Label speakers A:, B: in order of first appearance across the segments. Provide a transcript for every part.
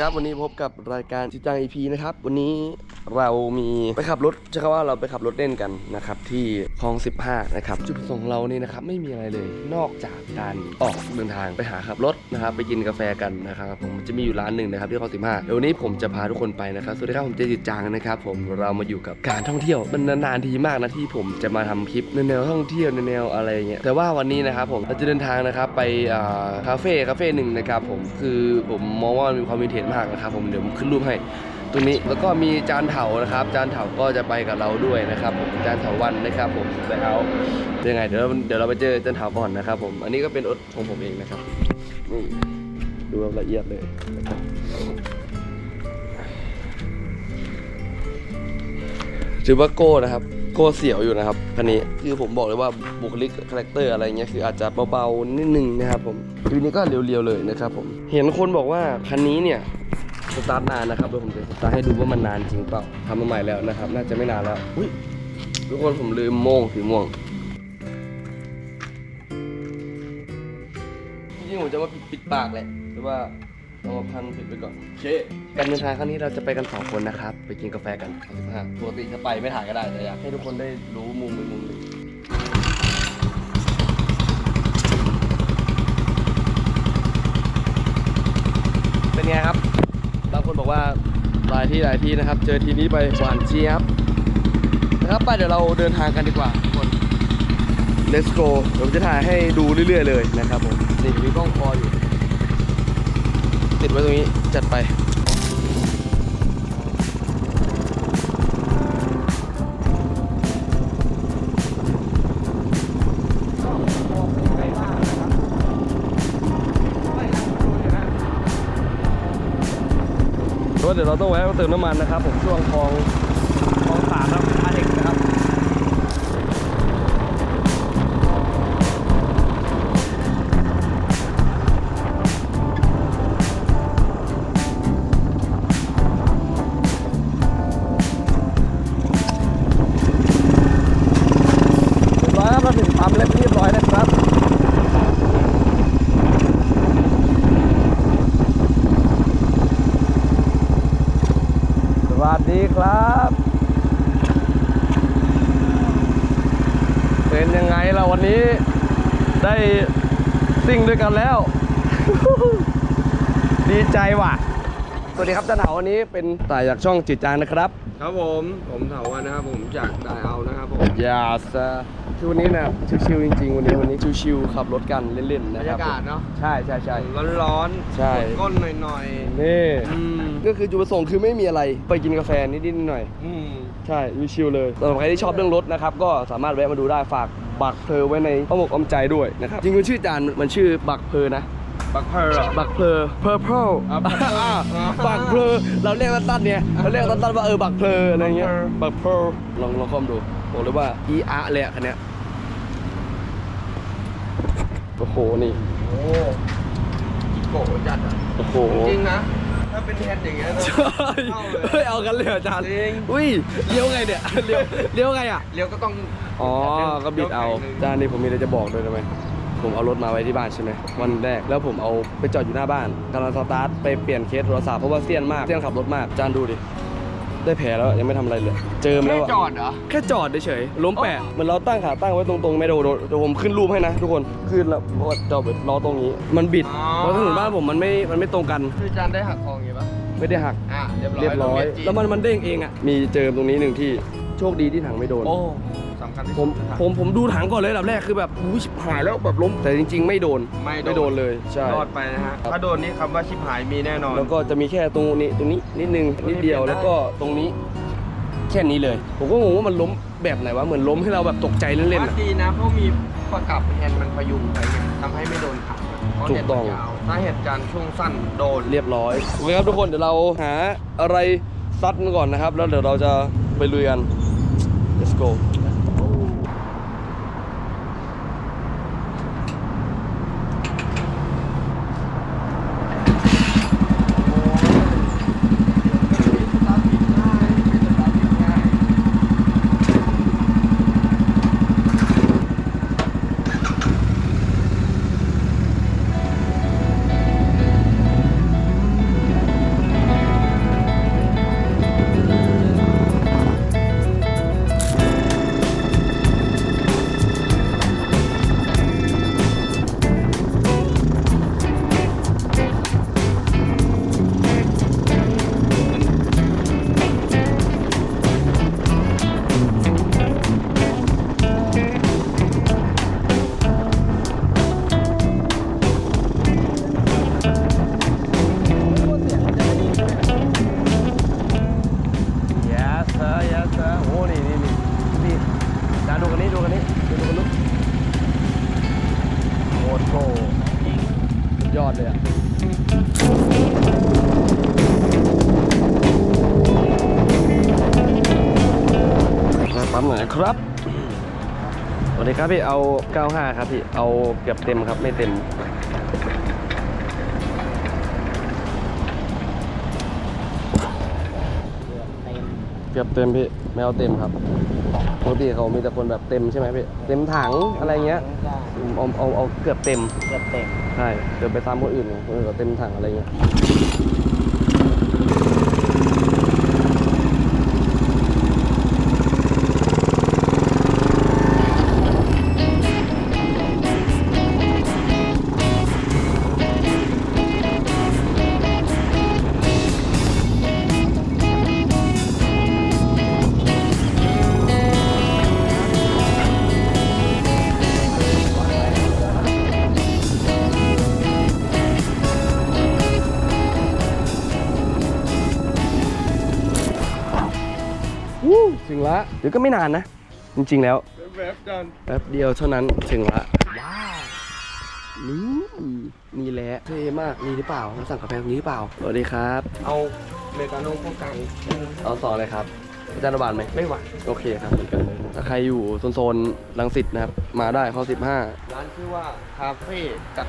A: ครับวันนี้พบกับรายการจิจังอีพีนะครับ วันนี้ เรามีไปขับรถจะคำว่าเราไปขับรถเล่นกันนะครับที่คลอง 15 นะครับ จุดประสงค์เรานี่นะครับไม่มีอะไรเลยนอกจากการออกเดินทางไปหาขับรถนะครับไปกินกาแฟกันนะครับผมจะมีอยู่ร้านหนึ่งนะครับที่คลอง 15 เดี๋ยววันนี้ผมจะพาทุกคนไปนะครับสวัสดีครับผมเจจิตจังนะครับผมเรามาอยู่กับการท่องเที่ยวมันนานๆทีมากนะที่ผมจะมาทำคลิปในแนวท่องเที่ยวในแนวอะไรเงี้ยแต่ว่าวันนี้นะครับผมเราจะเดินทางนะครับไปคาเฟ่คาเฟ่หนึ่งนะครับผมคือผมมองว่ามันมีความมีเทนมากนะครับผมเดี๋ยวผมขึ้นรูปให้ ตรงนี้แล้วก็มีจานเถานะครับ จานเถาก็จะไปกับเราด้วยนะครับผมจานเถาวันนะครับผมไปเอายังไงเดี๋ยวเราเดี๋ยวเราไปเจอจานเถาก่อนนะครับ ผมอันนี้ก็เป็นรถของผมเองนะครับนี่ดูละเอียดเลยนะครับถือว่าโก้นะครับโก้เสียวอยู่นะครับคันนี้คือผมบอกเลยว่าบุคลิกคาแรคเตอร์อะไรเงี้ยคืออาจจะเบาๆนิดนึงนะครับผมทีนี้ก็เรียวๆเลยนะครับผมเห็นคนบอกว่าคันนี้เนี่ย สตาร์ทนานนะครับเดี๋ยวผมจะสตาร์ทให้ดูว่ามันนานจริงเปล่าทำมาใหม่แล้วนะครับ น่าจะไม่นานแล้วอุ้ยทุกคนผมลืมโม่งถือม่วงจริงๆผมจะมาปิดปิดปากแหละแต่ว่าเอามาพันปิดไปก่อนโอเคการเดินทางครั้งนี้เราจะไปกันสองคนนะครับ ไปกินกาแฟกัน15ปกติจะไปไม่ถ่ายก็ได้แต่อยากให้ทุกคนได้รู้มุมอีกมุมหนึ่งเป็นไงครับ บอกว่าหลายที่หลายที่นะครับ เจอทีนี้ไปหวานเจี๊ยบนะครับไปเดี๋ยวเราเดินทางกันดีกว่าทุกคน let's go เดี๋ยวผมจะถ่ายให้ดูเรื่อย ๆ เลยนะครับผมนี่มีกล้องคออยู่ ติดไว้ตรงนี้จัดไป ดี๋ยวเราต้องแวะเติมน้ำมันนะครับ ผมช่วงคลองคลองสามแล้วอาเด็กนะครับเรียบร้อยครับมาถึงปั๊มเล็กเรียบร้อยนะครับ สวัสดีครับ เป็นยังไงล่ะวันนี้ ได้ซิ่งด้วยกันแล้ว ดีใจว่ะ สวัสดีครับจ้าเหนาวันนี้เป็นต่ายจากช่องจิตจานนะครับ
B: ครับผมผมเถาวันนะครับผมจากดายเอานะครับผม
A: ยาสคือวันนี้นะชิวๆจริงๆ วันนี้วันนี้ชิวๆขับรถกันเล่นๆ
B: บร
A: นะ
B: ร
A: ครับ
B: ยากาศเนาะ
A: ใช่ใช่ใช่
B: ร้อนๆ
A: ใช่
B: กดก้นหน่อย
A: นี่
B: ๆอืม
A: ก็คือจุดประสงค์คือไม่มีอะไรไปกินกาแฟนิดๆหน่อย
B: อืม
A: ๆใช่ชิวๆเลยสำหรับใครที่ชอบเรื่องรถนะครับก็สามารถแวะมาดูได้ฝาก บักเพลอไว้ในอ้อมอกอ้อมใจด้วยนะครับจริงมันชื่อจานมันชื่อบักเพลอนะ
B: บักเพอร์เหรอ
A: บักเพลอ purple
B: อ่า purple
A: อ่า
B: อ่า
A: บักเพลอเราเรียกสั้นๆเนี่ยเราเรียกสั้นๆว่าเออบักเพลออะไรเงี้ย
B: บักเพลิ
A: บักเพลอลองลองคอมดูบอกเลยว่าอีอาร์เลยอะคันเนี้ยโอ้โหนี่
B: โอ้โกจัดอะ
A: โอ้โห
B: จริงนะ ถ้าเป็นแฮนด์อย่างเงี้ยนะ
A: ใช่
B: เข้าเลย
A: เฮ้ยเอากันเลยเหรออาจารย์
B: จริง
A: อุ้ยเลี้ยวไงเนี่ยเลี้ยวเลี้ยวไงอะ
B: เลี้ยวก็ต้อง
A: อ๋อ ก็บิดเอา
B: ลี้ยวไกล
A: จานนี้ผมมีอะไรจะบอกด้วยนะไหมผมเอารถมาไว้ที่บ้านใช่ไหมวันแรก แล้วผมเอาไปจอดอยู่หน้าบ้านกำลังสตาร์ทไปเปลี่ยนเคสโทรศัพท์เพราะว่าเสี้ยนมากเสี้ยนขับรถมาก จานดูดิ ได้แผลแล้วยังไม่ทำอะไรเลย เจิม
B: แค่
A: แล้วอะ
B: จอดเหรอ
A: แค่จอดเฉยๆล้มแปะเหมือนเราตั้งขาตั้งไว้ตรงๆไม่โดนเดี๋ยวผมขึ้นรูปให้นะ ทุกคนขึ้นแล้วเพราะว่าจอดล้อตรงนี้ มันบิด
B: อ๋อ
A: เพราะถนนบ้านผมมันไม่มันไม่ตรงกัน
B: คือจานได้หักคออย่างงี้ปะ
A: ไม่ได้หัก
B: อะเรียบร้อย
A: เรียบร้อย
B: งเจี
A: แล้วมันมันเด้งเองอะ มีเจิมตรงนี้หนึ่งที่ โชคดีที่ถังไม่โดน
B: โอ้ สำคัญที่
A: ผม
B: สุดนะครับ
A: ผมผมดูถังก่อนเลยอันดับแรกคือแบบอุ้ยชิบหายแล้วแบบล้มแต่จริง ๆ ไม่โดน
B: ไม่โดน
A: ไม่โดนเลยใช่
B: รอดไปนะฮะ
A: ครับ
B: ถ้าโดนนี่คำว่าชิบหายมีแน่นอน
A: แล้วก็จะมีแค่ตรงนี้ตรงนี้นิดนึง
B: ตรงนี้
A: นิดเดียว
B: เปลี่ยนได้
A: แล้วก็ตรงนี้ แค่นี้เลย ผมก็งงว่ามันล้มแบบไหนวะเหมือนล้มให้เราแบบตกใจเล่นๆ
B: ว่า
A: อะ
B: ดีนะเพราะมีประกับแฮนด์มันพยุงไปไงทำให้ไม่โดนขับเพราะ
A: ถู
B: เน็
A: ก
B: ต
A: ต้
B: มั
A: อง
B: นยาวถ้าเหตุการณ์ช่วงสั้นโดน
A: เรียบร้อยโอเคครับทุกคนเดี๋ยวเราหาอะไรซัดกันก่อนนะครับ แล้วเดี๋ยวเราจะไปลุยกัน let's go สวัสดีครับพี่เอา 95 ครับพี่ เอาเกือบเต็มครับไม่เต็ม เกือบเต็มพี่ไม่เอาเต็มครับปกติเขามีแต่คนแบบเต็มใช่ไหมพี่ เต็มถังอะไรเงี้ยเอาเอาเอาเกือบเต็ม
B: เกือบเต็ม
A: ใช่เดี๋ยวไปซ้ำคนอื่นไงคนอื่นก็เต็มถังอะไรเงี้ย เดี๋ยวก็ไม่นานนะ จริงๆแล้ว
B: แวบๆกัน
A: แป๊บเดียวเท่านั้นถึงละว้าวนี่นี่แหละเท่มากนี่หรือเปล่ามาสั่งกาแฟตรงนี้หรือเปล่าสวัสดีครับ
B: เอาเมกาโน่พวกกลาง
A: เอาสองเลยครับอาจารย์ระบาดไหม
B: ไม่หวาน
A: โอเคครับเหมือนกันเลยถ้าใครอยู่โซนๆลังสิตนะครับมาได้ข้อ15
B: ร้านชื่อว่าคาเฟ่กับ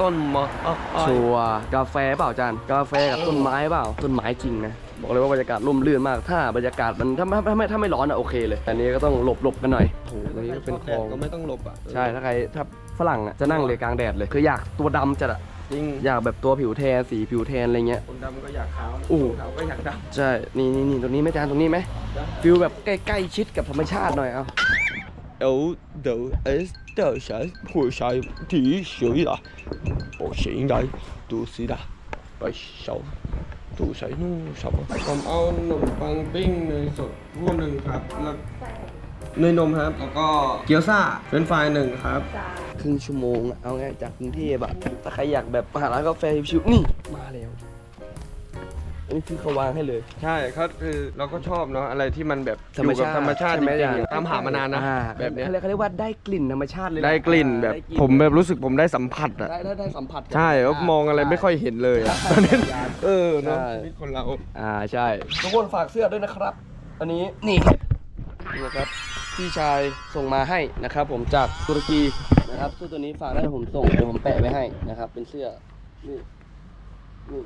B: ต้นมออ้อย
A: ชัวร์กาแฟเปล่าอาจารย์กาแฟกับต้นไม้เปล่าต้นไม้จริงนะบอกเลยว่าบรรยากาศร่มรื่นมากถ้าบรรยากาศมันถ้าถ้าถ้าไม่ถ้าไม่ร้อนอะโอเคเลยแต่อันนี้ก็ต้องหลบหลบกันหน่อยโอ้โหตรงนี้ก็เป็นคลอง
B: ก็ไม่ต้องหลบอะ
A: ใช่ถ้าใครถ้าฝรั่งอะจะนั่งเลยกลางแดดเลยคืออยากตัวดำจัดอะ
B: จริง
A: อยากแบบตัวผิวแทนสีผิวแทนอะไรเงี้ย
B: คนดำก็อยากขาว
A: อู้
B: ขาวก็อยากด
A: ใช่ นี่นี่นี่ตรงนี้ไหมจานตรงนี้ไหม
B: ได้
A: ฟิลแบบใกล้ๆชิดกับธรรมชาติหน่อยเอา
C: 有的 S 的小破小体水啦，我醒来都是啦，不少都是弄什么？ ำ
B: ผมเอาขนมปังปิ้งเนยสดคู่หนึ่งครับ แล้วเนยนมครับ แล้วก็เกี๊ยวซ่าเฟรนช์ฟรายหนึ่งครับ
A: ครึ่งชั่วโมงอะเอาไงจากกรุงเทพอะถ้าใครอยากแบบมาหาร้านกาแฟชิวๆนี่มาแล้ว อันนี้คือเขาวางให้เลย
B: ใช่ก็คือเราก็ชอบเนาะอะไรที่มันแบบอยู่กับธรรมชาติ
A: ใช่
B: จ
A: ไหม
B: ริง
A: อาจารย์
B: ๆตามหามานานนะ
A: อ่า
B: แบบเนี้ย
A: เขาเรียกเขาเรียกว่าได้กลิ่นธรรมชาติเลยะ
B: ได้กลิ่นแบบ
A: ได้
B: ผมแบบรู้สึกผมได้สัมผัสอะ
A: ได้ได้ได้สัมผัส
B: ใช่แล้วมองอะไรไม่ค่อยเห็นเลยอะตอนนี้เออเนาะ
A: ชี
B: วิตคนเรา
A: อ่าใช่ทุกคนฝากเสื้อด้วยนะครับ อันนี้นี่นี่นะครับพี่ชายส่งมาให้นะครับ ผมจากตุรกีนะครับเสื้อตัวนี้ฝากได้ผมส่งเดี๋ยวผมแปะไว้ให้นะครับ เป็นเสื้อนี่นี่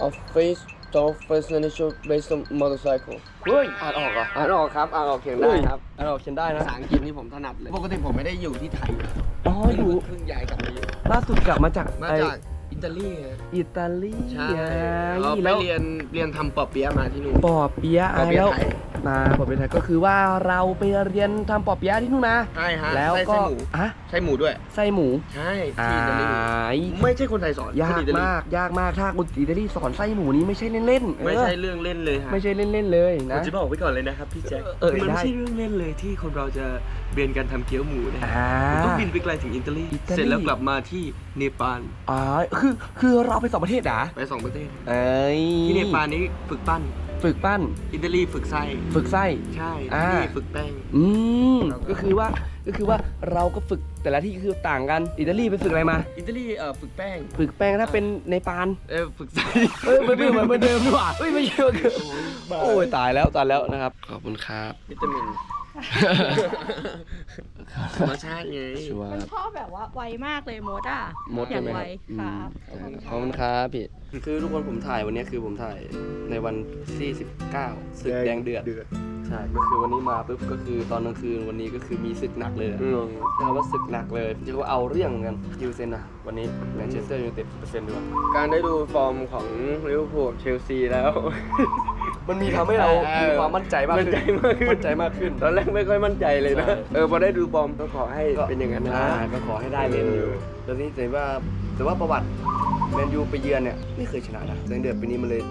C: A face door first initial based on motorcycle
A: เฮ้ยอ่านออกเหรอ
B: อ่านออกครับอ่านออกเขียนได้ครับ
A: อ่านออกเขียนได้นะ
B: ภาษาอังกฤษนี่ผมถนัดเลย ปกติผมไม่ได้อยู่ที่ไทย
A: อ๋ออยู่
B: เพิ่งย้ายกลับมาอยู่
A: ล่าสุดกลับมาจาก
B: มา
A: ไอ้
B: จากอิตาลีไง
A: อิตาลี
B: ใช่
A: ไง
B: เราไป
A: แล้ว
B: เรียนเรียนทำปอเปี๊ยะมาที่นู่น
A: ปอเปี๊ยะ
B: ปอเปี๊ยะ
A: แล้ว
B: ไทย
A: มาปอเปี๊ยะไทยก็คือว่าเราไปเรียนทำปอเปี๊ยะที่นู่นนะ
B: ใช่ฮะ
A: แล้ว
B: ไส้
A: ก็
B: ไส้หมู
A: อะ
B: ใช่หมูด้วย
A: ไส้หมู
B: ใช่
A: อ่า
B: ที่อิตาลี
A: ย
B: ไม่ใช่คนไทยสอน
A: ยาก
B: คนอิตลี
A: มาก ยากมากถ้าคนอิตาลีสอนไส้หมูนี้ไม่ใช่เล่นๆเออ
B: ไม่ใช่เรื่องเล่นเลยฮะ
A: ไม่ใช่เล่นๆเลย
D: ผม
A: นะ
D: จะบอกไว้ก่อนเลยนะครับพี่แจ็ค
A: เออ
D: มัน
A: ได้
D: ไม่ใช่เรื่องเล่นเลยที่คนเราจะเรียนการทำเกี๊ยวหมูนะ
A: อ่า
D: ผมต้องบินไปไกลถึงอิตาลี
A: อิตาลี
D: เสร็จแล้วกลับมาที่เนปาล
A: อ๋อคือคือเราไปสองประเทศเหรอ
B: ไปสองประเทศ
A: เอ้ย
D: ที่เนปาลนี้ฝึกปั้น
A: ฝึกปั้น
D: อิตาลีฝึกไส้
A: ฝึกไส้
D: ใช่
A: อ่า
D: ที่นี่ฝึกแป้ง
A: อืมก็คือว่าก็คือว่าเราก็ฝึกแต่ละที่คือต่างกันอิตาลีไปฝึกอะไรมา
D: อิตาลีเอ่อฝึกแป้ง
A: ฝึกแป้งถ้าเป็นในปาน
D: เออฝึกไส้
A: เอ้ยมันไม่เหมือนเหมือนเดิมดีกว่าเอ้ยไม่ใช่ว่าโอ้ยตายแล้วตายแล้วนะครับขอบคุณครับ
D: วิตามิน ธรรมชาติไง
A: ชัวร์
E: มันพ่อแบบว่าไวมากเลยมดอะ
A: มด
E: อ
A: ใช่
E: ย่าง
A: ไหม
E: ไว
A: ครับอื
E: ค่ะ
A: มขอบคุณครับพี่ คือทุกคนผมถ่ายวันนี้คือผมถ่ายในวันที่ 19ศึกแดงเดือด ใช่ ก็คือวันนี้มาปุ๊บก็คือตอนกลางคืนวันนี้ก็คือมีศึกหนักเลยอะ
B: อืม
A: ใช้คำว่าศึกหนักเลยเรียกว่าเอาเรื่องเหมือนกันคิวเซนนะวันนี้แมนเชสเตอร์ยูไนเต็ดเปอร์เซ็นต์ด้วย
B: การได้ดูฟอร์มของลิเวอร์พูลกับเชลซีแล้ว
A: มันมีทำให้เรา
B: เออ
A: มีความมั่นใจมากขึ้น
B: มั่นใจมากขึ้น
A: มั่นใจมากขึ้น
B: ตอนแรกไม่ค่อยมั่นใจเลยนะ
A: ใช่
B: เออพอได้ดูฟอร์มก็ขอให้เป็นอย่างนั้นนะ
A: อ่าก็ขอให้ได้เล่นอยู่
B: เออ
A: แล้วนี่แต่ว่าแต่ว่าประวัติแมนยูไปเยือนเนี่ยไม่เคยชนะนะแดงเดือดปีนี้มันเลย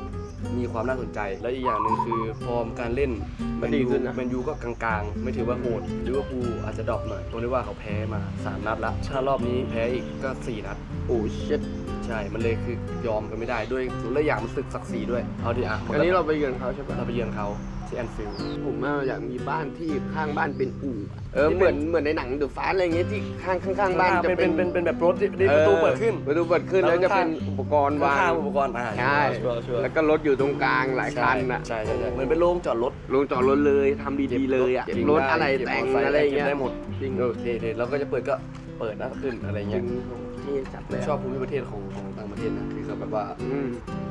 A: มีความน่าสนใจ แล้วอีกอย่างหนึ่งคือฟอร์มการเล่นแมนยูแมนยูก็กลางๆ ไม่ถือว่าโหดลิเวอร์พูลอาจจะดรอปหน่อยผมเรียกว่าเขาแพ้มา 3 นัดละถ้ารอบนี้แพ้อีกก็ 4 นัด
B: โอ้เช็ด
A: ใช่ มันเลยคือยอมกันไม่ได้ด้วยหลายอย่างมันสึกศักดิ์ศรีด้วย เอาดิอะมั
B: อันนี้เราไปเยือนเขาใช่ปะ
A: เราไปเยือนเขาที่แอนฟิลด์
B: ผมว่าอยากมีบ้านที่ข้างบ้านเป็นอู่อะเออ
A: ที่
B: เหมือนเหมือนในหนังเดอะฟ้าอะไรเงี้ยที่ข้างข้างๆบ้านจะ
A: เป็นเป็นเป็นแบบรถที่ประตูเปิดขึ้น
B: ประตูเปิดขึ้นแล้วจะเป็น
A: ข้างๆ
B: อุปกรณ์วาง
A: ข้างๆอุปกรณ์อ่า
B: ใช่
A: ชัวร์ชัวร์
B: แล้วก็รถอยู่ตรงกลางหลายคันอะ
A: ใช่ใช่ใช่เหมือนเป็นโรงจอดรถ
B: ลงจอดรถเลยทำดีๆเลยอะ
A: ก็บ
B: รถอะไร
A: เก็บ
B: แต่ง
A: มอซค์
B: อะไรเงี้ย
A: ก็บได้หมด
B: จริง
A: เออเท่ๆแล้วก็จะเปิดก็เปิดนะขึ้นอะไร
B: จริ
A: เงี้
B: ง
A: ย
B: ที่จัดเลย
A: ชอบภูมิประเทศของของต่างประเทศนะคือเขาแบบว่า
B: อืม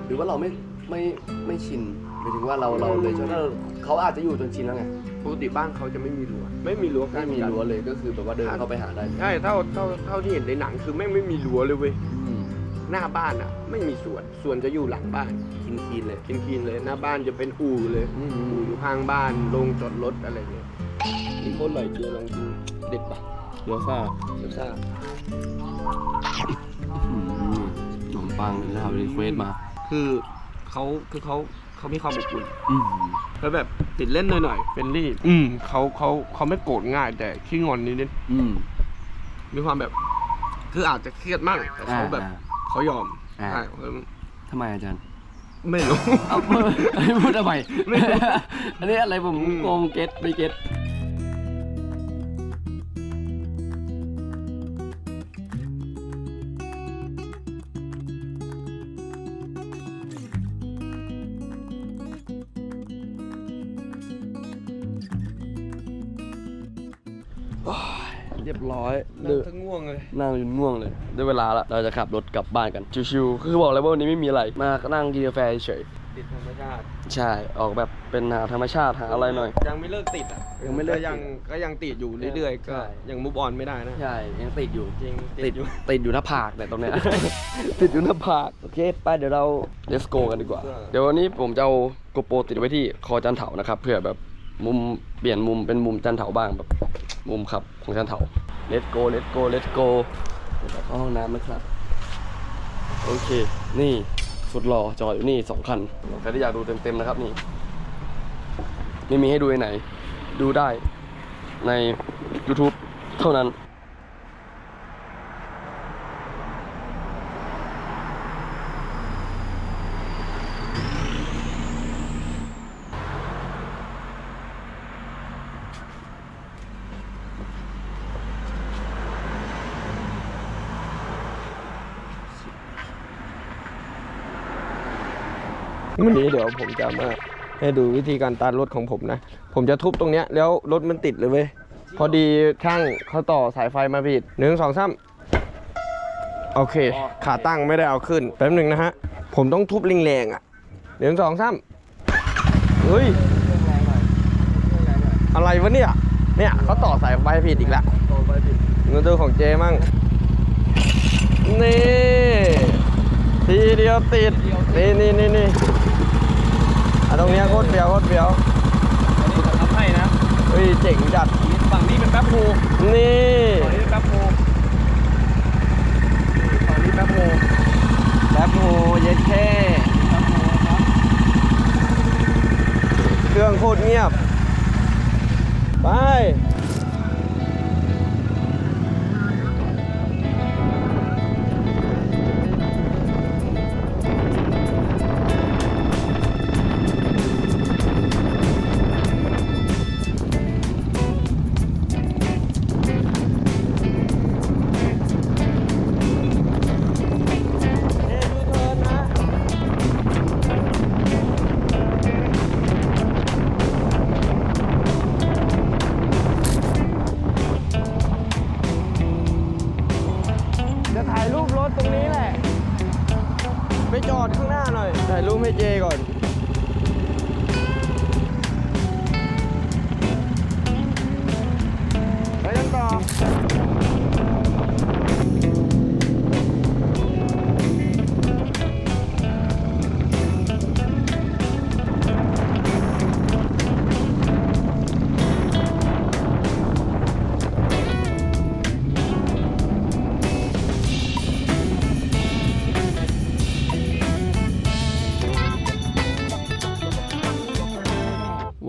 A: หรือว่าเราไม่ไม่ไม่ชินหมายถึงว่าเราเราเลยชอบถ้าเราเขาอาจจะอยู่จนชินแล้วไง
B: ปกติบ้านเขาจะไม่มีรั้วไม่มีรั้ว
A: ไม่มีรั้วเลยก็คือแบบว่าเดินเข้าไปหาได้
B: ใช่เท่าเท่าเท่าที่เห็นในหนังคือไม่งไม่มีรั้วเลยเว้ย
A: อืม
B: หน้าบ้านอะ ไม่มีสวนสวนจะอยู่หลังบ้าน
A: คินคีนเลย
B: กินกินๆเลยหน้าบ้านจะเป็นอู่เลย
A: อืม
B: อู่อยู่ข้างบ้านโรงจอดรถอะไรเงี้ยนี่โคตรอร่อยเจียวลองดูเด็ดปะ
A: เดี๋ยวซ่า
B: เดี๋ยวซ่า
A: อืมขนมปังนะครับรีเควสมา
B: คือเขาคือเขาเขามีความอบอุ่น
A: อืม
B: แล้วแบบติดเล่นหน่อยๆเป็นรีบอืมเขาเขาเขาไม่โกรธง่ายแต่ขี้งอนนิด
A: อืม
B: ๆมีความแบบ คืออาจจะเครียดมากแต่เขาแบบ
A: อ่า
B: เขายอม
A: อ่า
B: ใช่
A: ทำไมอาจารย์
B: ไม่รู้
A: เอาพูดทำไมอันนี้อะไรผม
B: อืม
A: งงเก็ตไม่เก็ต นั่งจนง่วงเลย ได้เวลาละเราจะขับรถกลับบ้านกัน ชิวๆ คือบอกเลยว่าวันนี้ไม่มีอะไร มานั่งกินกาแฟเฉย
B: ติดธรรมชาติ
A: ใช่ ออกแบบเป็นหาธรรมชาติหาอะไรหน่อย
B: ยังไม่เลิกติดอะ
A: ยังไม่เลิกติด
B: ยังก็ยังติดอยู่เรื่อยๆ ก็
A: ใช่
B: ยังมุบออนไม่ได้นะ
A: ใช่ ยังติดอยู่
B: จริง
A: ติดอยู่ ติดอยู่หน้าผากแต่ยตรงเนี้ย ติดอยู่หน้าผาก โอเคไปเดี๋ยวเรา let's go กันดีกว่า เดี๋ยววันนี้ผมจะเอาโกโปรติดไว้ที่คอจันเถานะครับเพื่อแบบมุมเปลี่ยนมุมเป็นมุมจันเถาบ้างแบบ มุมขับของจันเถา เลตโกเลตโกเลตโกเข้าห้องน้ำนะครับ โอเค นี่สุดหล่อจอดอยู่นี่สองคันใครที่อยากดูเต็มๆนะครับนี่ไม่มีให้ดูไหน ดูได้ใน YouTube เท่านั้น
B: วันนี้เดี๋ยวผมจะมาให้ดูวิธีการตัดรถของผมนะ ผมจะทุบตรงเนี้ยแล้วรถมันติดเลยเว้ย พอดีช่างเขาต่อสายไฟมาผิดหนึ่งสองสามโอเค ขาตั้งไม่ได้เอาขึ้น แป๊บหนึ่งนะฮะ ผมต้องทุบแรงๆอะหนึ่งสองสามเฮ้ย อะไรวะเนี่ย เนี่ยเขาต่อสายไฟผิดอีกแล้วเงินตัวของเจมั่งนี่ ทีเดียวติด นี่นี่นี่นี่อะตรงเนี้ยโคตรเบียวโคตรเบียว
D: ทำให้นะ
B: เฮ้ยเจ๋งจัด
D: ฝั่งนี้เป็นแป๊บโฮ
B: นี่
D: ฝั่งนี้เป็นแป๊บโฮฝั่งนี้แป๊บโฮ
B: แป๊บโหเย็ดแค่เครื่องโคตรเงียบ ไป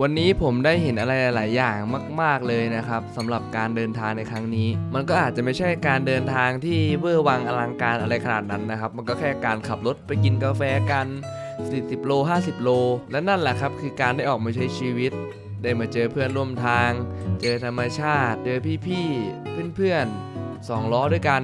F: วันนี้ผมได้เห็นอะไรหลาย ๆ อย่างมาก ๆ เลยนะครับสำหรับการเดินทางในครั้งนี้ มันก็อาจจะไม่ใช่การเดินทางที่เวอร์วังอลังการอะไรขนาดนั้นนะครับ มันก็แค่การขับรถไปกินกาแฟกัน 40 โล 50 โล และนั่นแหละครับคือการได้ออกมาใช้ชีวิต ได้มาเจอเพื่อนร่วมทาง เจอธรรมชาติ เจอพี่ๆ เพื่อนๆสองล้อด้วยกัน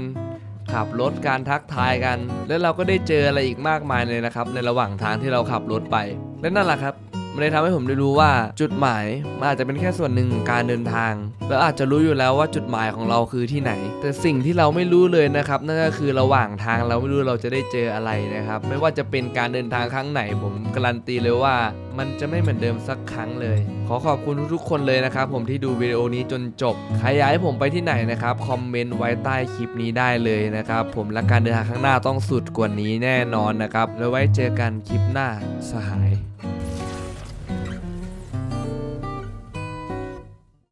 F: ขับรถการทักทายกัน แล้วเราก็ได้เจออะไรอีกมากมายเลยนะครับ ในระหว่างทางที่เราขับรถไป และนั่นแหละครับ มันเลยทำให้ผมได้รู้ว่าจุดหมายมันอาจจะเป็นแค่ส่วนหนึ่งของการเดินทาง แล้วอาจจะรู้อยู่แล้วว่าจุดหมายของเราคือที่ไหน แต่สิ่งที่เราไม่รู้เลยนะครับนั่นก็คือระหว่างทางเราไม่รู้เราจะได้เจออะไรนะครับ ไม่ว่าจะเป็นการเดินทางครั้งไหน ผมการันตีเลยว่ามันจะไม่เหมือนเดิมสักครั้งเลย ขอขอบคุณทุกๆคนเลยนะครับ ผมที่ดูวิดีโอนี้จนจบ ใครอยากให้ผมไปที่ไหนนะครับ คอมเมนต์ไว้ใต้คลิปนี้ได้เลยนะครับ ผมและการเดินทางข้างหน้าต้องสุดกว่านี้แน่นอนนะครับ แล้วไว้เจอกันคลิปหน้าสหาย